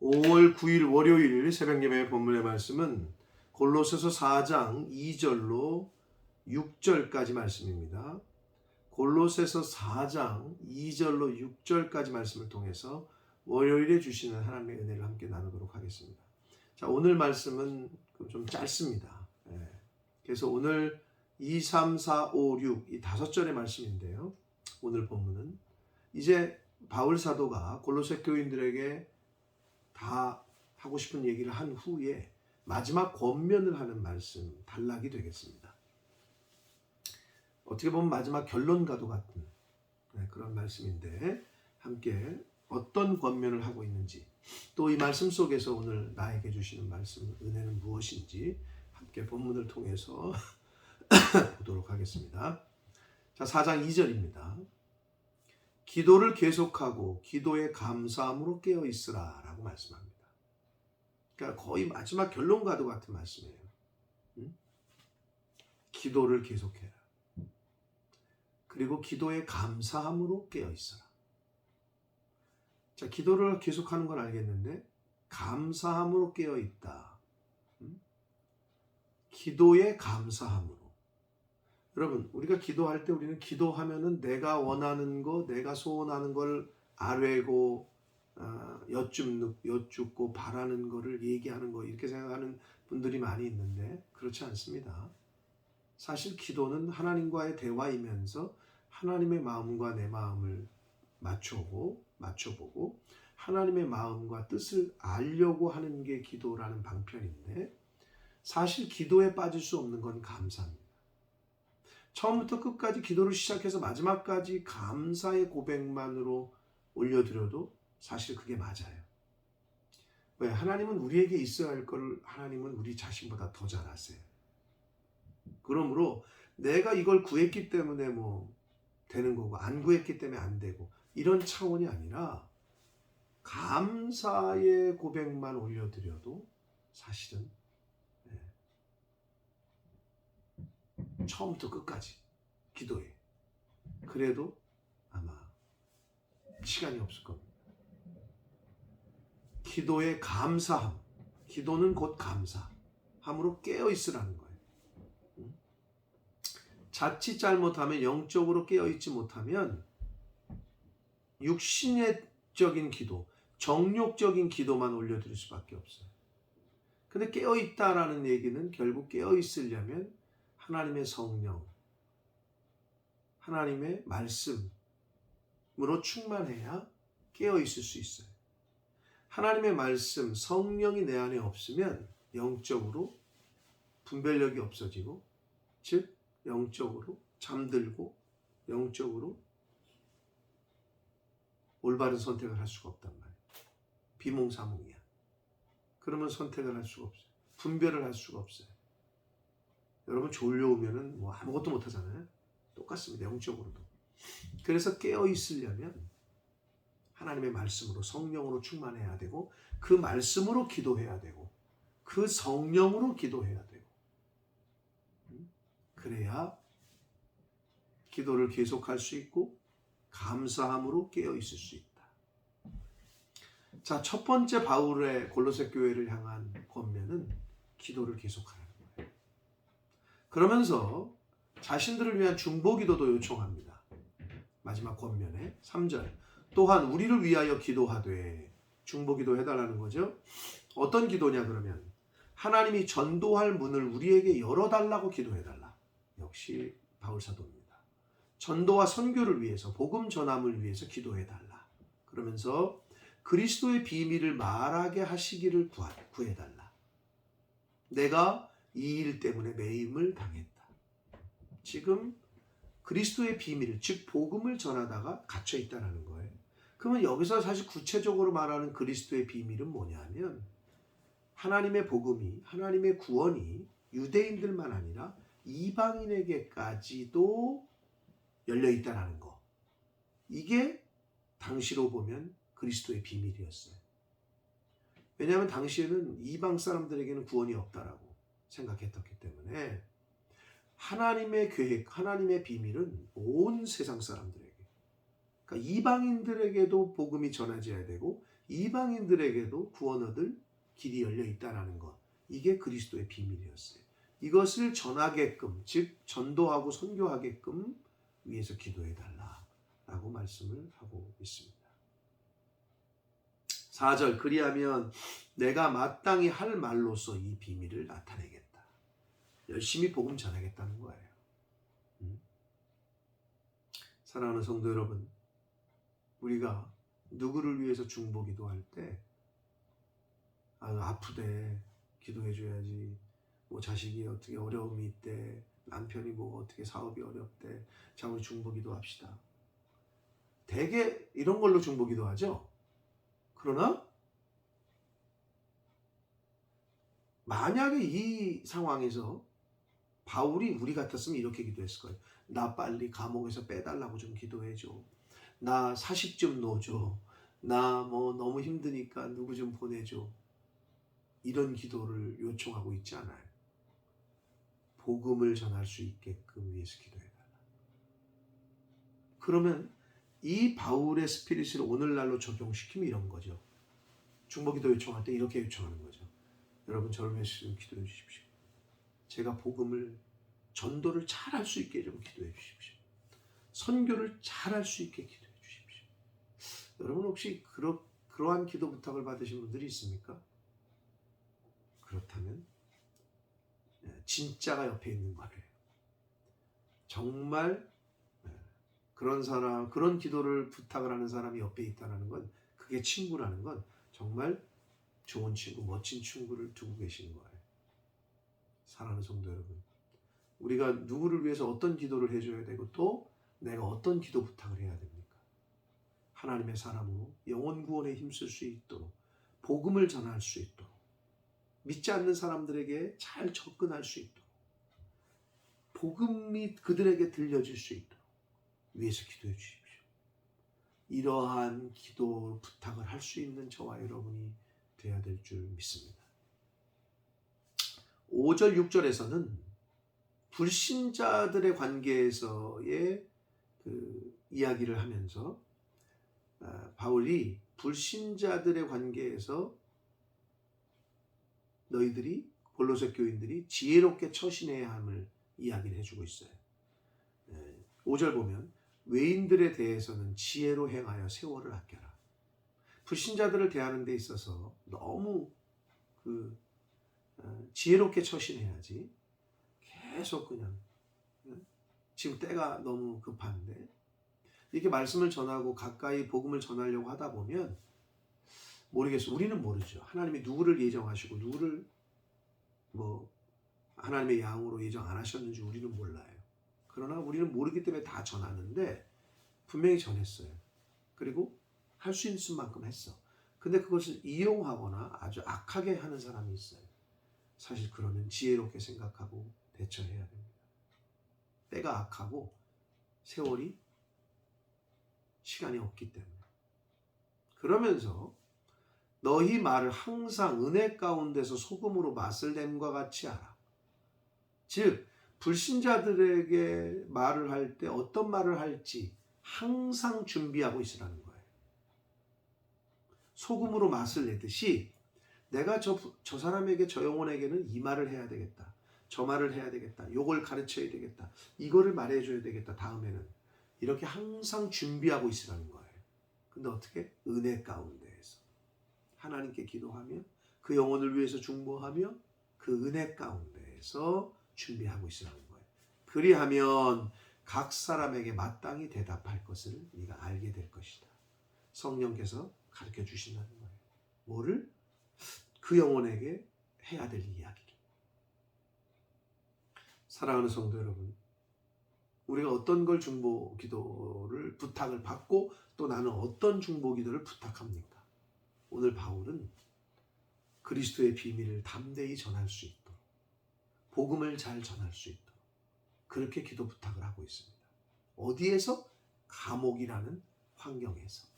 5월 9일 월요일 새벽 예배 본문의 말씀은 골로새서 4장 2절로 6절까지 말씀입니다. 골로새서 4장 2절로 6절까지 말씀을 통해서 월요일에 주시는 하나님의 은혜를 함께 나누도록 하겠습니다. 자, 오늘 말씀은 좀 짧습니다. 예. 그래서 오늘 2, 3, 4, 5, 6 이 다섯 절의 말씀인데요. 오늘 본문은 이제 바울 사도가 골로새 교인들에게 다 하고 싶은 얘기를 한 후에 마지막 권면을 하는 말씀 단락이 되겠습니다. 어떻게 보면 마지막 결론과도 같은 네, 그런 말씀인데 함께 어떤 권면을 하고 있는지 또 이 말씀 속에서 오늘 나에게 주시는 말씀 은혜는 무엇인지 함께 본문을 통해서 보도록 하겠습니다. 자, 4장 2절입니다. 기도를 계속하고 기도에 감사함으로 깨어 있으라라고 말씀합니다. 그러니까 거의 마지막 결론과도 같은 말씀이에요. 응? 기도를 계속해라. 그리고 기도에 감사함으로 깨어 있어라. 자, 기도를 계속하는 건 알겠는데 감사함으로 깨어 있다. 응? 기도에 감사함으로. 여러분, 우리가 기도할 때 우리는 기도하면은 내가 원하는 거, 내가 소원하는 걸 아뢰고 어, 여쭙, 여쭙고 바라는 거를 얘기하는 거 이렇게 생각하는 분들이 많이 있는데 그렇지 않습니다. 사실 기도는 하나님과의 대화이면서 하나님의 마음과 내 마음을 맞춰보고 맞춰보고 하나님의 마음과 뜻을 알려고 하는 게 기도라는 방편인데 사실 기도에 빠질 수 없는 건 감사입니다. 처음부터 끝까지 기도를 시작해서 마지막까지 감사의 고백만으로 올려드려도 사실 그게 맞아요. 왜? 하나님은 우리에게 있어야 할 걸 하나님은 우리 자신보다 더 잘 아세요. 그러므로 내가 이걸 구했기 때문에 뭐 되는 거고 안 구했기 때문에 안 되고 이런 차원이 아니라 감사의 고백만 올려드려도 사실은 처음부터 끝까지 기도해. 그래도 아마 시간이 없을 겁니다. 기도의 감사함. 기도는 곧 감사함으로 깨어 있으라는 거예요. 응? 자칫 잘못하면 영적으로 깨어 있지 못하면 육신적인 기도, 정욕적인 기도만 올려드릴 수밖에 없어요. 근데 깨어 있다라는 얘기는 결국 깨어 있으려면 하나님의 성령, 하나님의 말씀으로 충만해야 깨어 있을 수 있어요. 하나님의 말씀, 성령이 내 안에 없으면 영적으로 분별력이 없어지고, 즉, 영적으로 잠들고, 영적으로 올바른 선택을 할 수가 없단 말이에요. 비몽사몽이야. 그러면 선택을 할 수가 없어요. 분별을 할 수가 없어요. 여러분 졸려오면은 뭐 아무것도 못 하잖아요. 똑같습니다. 영적으로도. 그래서 깨어 있으려면 하나님의 말씀으로 성령으로 충만해야 되고 그 말씀으로 기도해야 되고 그 성령으로 기도해야 되고 그래야 기도를 계속할 수 있고 감사함으로 깨어 있을 수 있다. 자, 첫 번째 바울의 골로새 교회를 향한 권면은 기도를 계속하라. 그러면서 자신들을 위한 중보기도도 요청합니다. 마지막 권면에 3절 또한 우리를 위하여 기도하되 중보기도 해달라는 거죠. 어떤 기도냐 그러면 하나님이 전도할 문을 우리에게 열어달라고 기도해달라. 역시 바울사도입니다. 전도와 선교를 위해서 복음 전함을 위해서 기도해달라. 그러면서 그리스도의 비밀을 말하게 하시기를 구해달라. 내가 이 일 때문에 매임을 당했다. 지금 그리스도의 비밀, 즉 복음을 전하다가 갇혀 있다라는 거예요. 그러면 여기서 사실 구체적으로 말하는 그리스도의 비밀은 뭐냐면 하나님의 복음이 하나님의 구원이 유대인들만 아니라 이방인에게까지도 열려 있다라는 거. 이게 당시로 보면 그리스도의 비밀이었어요. 왜냐하면 당시에는 이방 사람들에게는 구원이 없다라고. 생각했었기 때문에 하나님의 계획, 하나님의 비밀은 온 세상 사람들에게, 그러니까 이방인들에게도 복음이 전해져야 되고 이방인들에게도 구원 얻을 길이 열려 있다라는 것. 이게 그리스도의 비밀이었어요. 이것을 전하게끔, 즉 전도하고 선교하게끔 위해서 기도해 달라라고 말씀을 하고 있습니다. 4절 그리하면 내가 마땅히 할 말로서 이 비밀을 나타내겠다. 열심히 복음 전하겠다는 거예요. 음? 사랑하는 성도 여러분, 우리가 누구를 위해서 중보 기도 할 때, 아, 아프대, 기도해 줘야지. 뭐 자식이 어떻게 어려움이 있대, 남편이 뭐 어떻게 사업이 어렵대. 자, 우리 중보 기도 합시다. 대개 이런 걸로 중보 기도 하죠. 그러나 만약에 이 상황에서 바울이 우리 같았으면 이렇게 기도했을 거예요. 나 빨리 감옥에서 빼달라고 좀 기도해줘. 나 사십 좀 넣어줘. 나 뭐 너무 힘드니까 누구 좀 보내줘. 이런 기도를 요청하고 있지 않아요. 복음을 전할 수 있게끔 위해서 기도해달라. 그러면 이 바울의 스피릿을 오늘날로 적용시키면 이런 거죠. 중보기도 요청할 때 이렇게 요청하는 거죠. 여러분 저를 위해서 좀 기도해 주십시오. 제가 복음을 전도를 잘 할 수 있게 좀 기도해 주십시오. 선교를 잘 할 수 있게 기도해 주십시오. 여러분 혹시 그러, 그러한 기도 부탁을 받으신 분들이 있습니까? 그렇다면 예, 진짜가 옆에 있는 거예요. 정말 예, 그런 사람, 그런 기도를 부탁을 하는 사람이 옆에 있다는 건 그게 친구라는 건 정말 좋은 친구, 멋진 친구를 두고 계시는 거예요. 사랑하는 성도 여러분. 우리가 누구를 위해서 어떤 기도를 해줘야 되고 또 내가 어떤 기도 부탁을 해야 됩니까? 하나님의 사람으로 영혼 구원에 힘쓸 수 있도록 복음을 전할 수 있도록 믿지 않는 사람들에게 잘 접근할 수 있도록 복음이 그들에게 들려질 수 있도록 위해서 기도해 주십시오. 이러한 기도 부탁을 할 수 있는 저와 여러분이 되어야 될 줄 믿습니다. 5절, 6절에서는 불신자들의 관계에서의 그 이야기를 하면서 아, 바울이 불신자들의 관계에서 너희들이 골로새 교인들이 지혜롭게 처신해야 함을 이야기를 해주고 있어요. 5절 보면 외인들에 대해서는 지혜로 행하여 세월을 아껴라. 불신자들을 대하는 데 있어서 너무 그 어, 지혜롭게 처신해야지. 계속 그냥 지금 때가 너무 급한데 이렇게 말씀을 전하고 가까이 복음을 전하려고 하다 보면 모르겠어. 우리는 모르죠. 하나님이 누구를 예정하시고 누구를 뭐 하나님의 양으로 예정 안 하셨는지 우리는 몰라요. 그러나 우리는 모르기 때문에 다 전하는데 분명히 전했어요. 그리고 할 수 있는 만큼 했어. 근데 그것을 이용하거나 아주 악하게 하는 사람이 있어요. 사실 그러면 지혜롭게 생각하고 대처해야 됩니다. 때가 악하고 세월이 시간이 없기 때문에. 그러면서 너희 말을 항상 은혜 가운데서 소금으로 맛을 냄과 같이 하라. 즉, 불신자들에게 말을 할 때 어떤 말을 할지 항상 준비하고 있으라는 거예요. 소금으로 맛을 내듯이 내가 저, 저 사람에게 저 영혼에게는 이 말을 해야 되겠다. 저 말을 해야 되겠다. 요걸 가르쳐야 되겠다. 이거를 말해줘야 되겠다. 다음에는. 이렇게 항상 준비하고 있으라는 거예요. 근데 어떻게? 은혜 가운데에서. 하나님께 기도하며 그 영혼을 위해서 중보하며 그 은혜 가운데에서 준비하고 있으라는 거예요. 그리하면 각 사람에게 마땅히 대답할 것을 네가 알게 될 것이다. 성령께서 가르쳐 주신다는 거예요. 뭐를? 그 영혼에게 해야 될 이야기를. 사랑하는 성도 여러분, 우리가 어떤 걸 중보 기도를 부탁을 받고 또 나는 어떤 중보 기도를 부탁합니까? 오늘 바울은 그리스도의 비밀을 담대히 전할 수 있도록 복음을 잘 전할 수 있도록 그렇게 기도 부탁을 하고 있습니다. 어디에서? 감옥이라는 환경에서.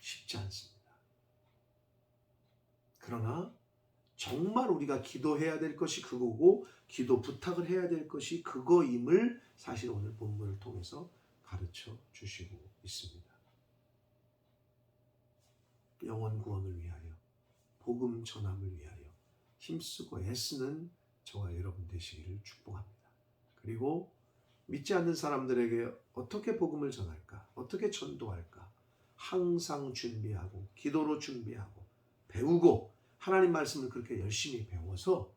쉽지 않습니다. 그러나 정말 우리가 기도해야 될 것이 그거고 기도 부탁을 해야 될 것이 그거임을 사실 오늘 본문을 통해서 가르쳐 주시고 있습니다. 영혼 구원을 위하여 복음 전함을 위하여 힘쓰고 애쓰는 저와 여러분 되시기를 축복합니다. 그리고 믿지 않는 사람들에게 어떻게 복음을 전할까? 어떻게 전도할까? 항상 준비하고 기도로 준비하고 배우고 하나님 말씀을 그렇게 열심히 배워서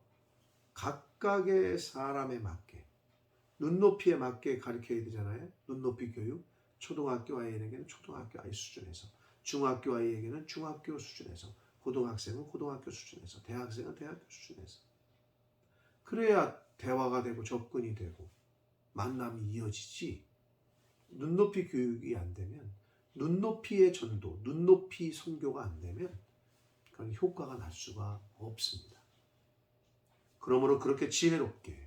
각각의 사람에 맞게 눈높이에 맞게 가르쳐야 되잖아요. 눈높이 교육. 초등학교 아이에게는 초등학교 아이 수준에서 중학교 아이에게는 중학교 수준에서 고등학생은 고등학교 수준에서 대학생은 대학교 수준에서 그래야 대화가 되고 접근이 되고 만남이 이어지지 눈높이 교육이 안 되면 눈높이의 전도, 눈높이 선교가 안 되면 그건 효과가 날 수가 없습니다. 그러므로 그렇게 지혜롭게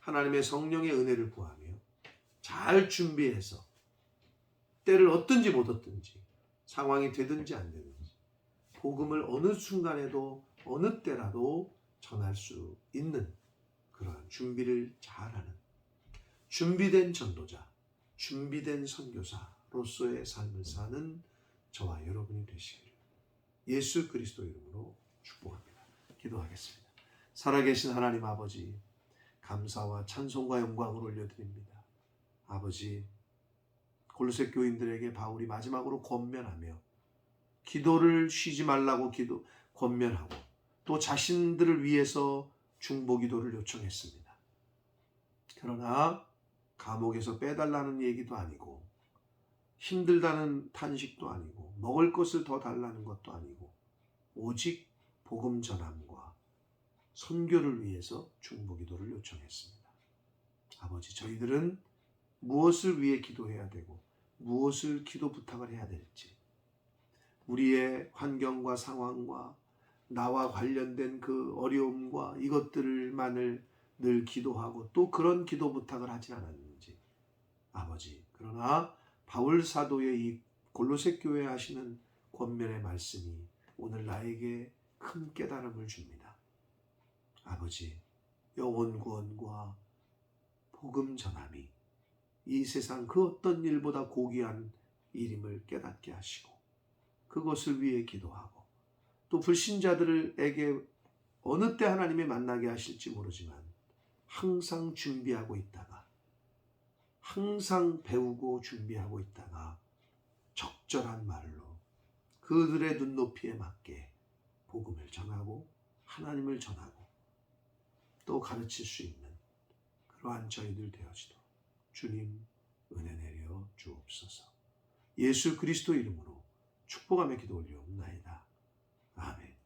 하나님의 성령의 은혜를 구하며 잘 준비해서 때를 얻든지 못 얻든지 상황이 되든지 안 되든지 복음을 어느 순간에도 어느 때라도 전할 수 있는 그러한 준비를 잘하는 준비된 전도자, 준비된 선교사로서의 삶을 사는 저와 여러분이 되시기를 예수 그리스도 이름으로 축복합니다. 기도하겠습니다. 살아계신 하나님 아버지 감사와 찬송과 영광을 올려드립니다. 아버지 골로새 교인들에게 바울이 마지막으로 권면하며 기도를 쉬지 말라고 기도 권면하고 또 자신들을 위해서 중보 기도를 요청했습니다. 그러나 감옥에서 빼달라는 얘기도 아니고 힘들다는 탄식도 아니고 먹을 것을 더 달라는 것도 아니고 오직 복음 전함과 선교를 위해서 중보 기도를 요청했습니다. 아버지 저희들은 무엇을 위해 기도해야 되고 무엇을 기도 부탁을 해야 될지 우리의 환경과 상황과 나와 관련된 그 어려움과 이것들만을 늘 기도하고 또 그런 기도 부탁을 하지 않았는지 아버지 그러나 바울 사도의 이 골로새 교회 하시는 권면의 말씀이 오늘 나에게 큰 깨달음을 줍니다. 아버지 영혼 구원과 복음 전함이 이 세상 그 어떤 일보다 고귀한 일임을 깨닫게 하시고 그것을 위해 기도하고 또 불신자들에게 어느 때 하나님이 만나게 하실지 모르지만 항상 준비하고 있다가 항상 배우고 준비하고 있다가 적절한 말로 그들의 눈높이에 맞게 복음을 전하고 하나님을 전하고 또 가르칠 수 있는 그러한 저희들 되어지도록 주님 은혜 내려 주옵소서. 예수 그리스도 이름으로 축복하며 기도 올리옵나이다. 아멘.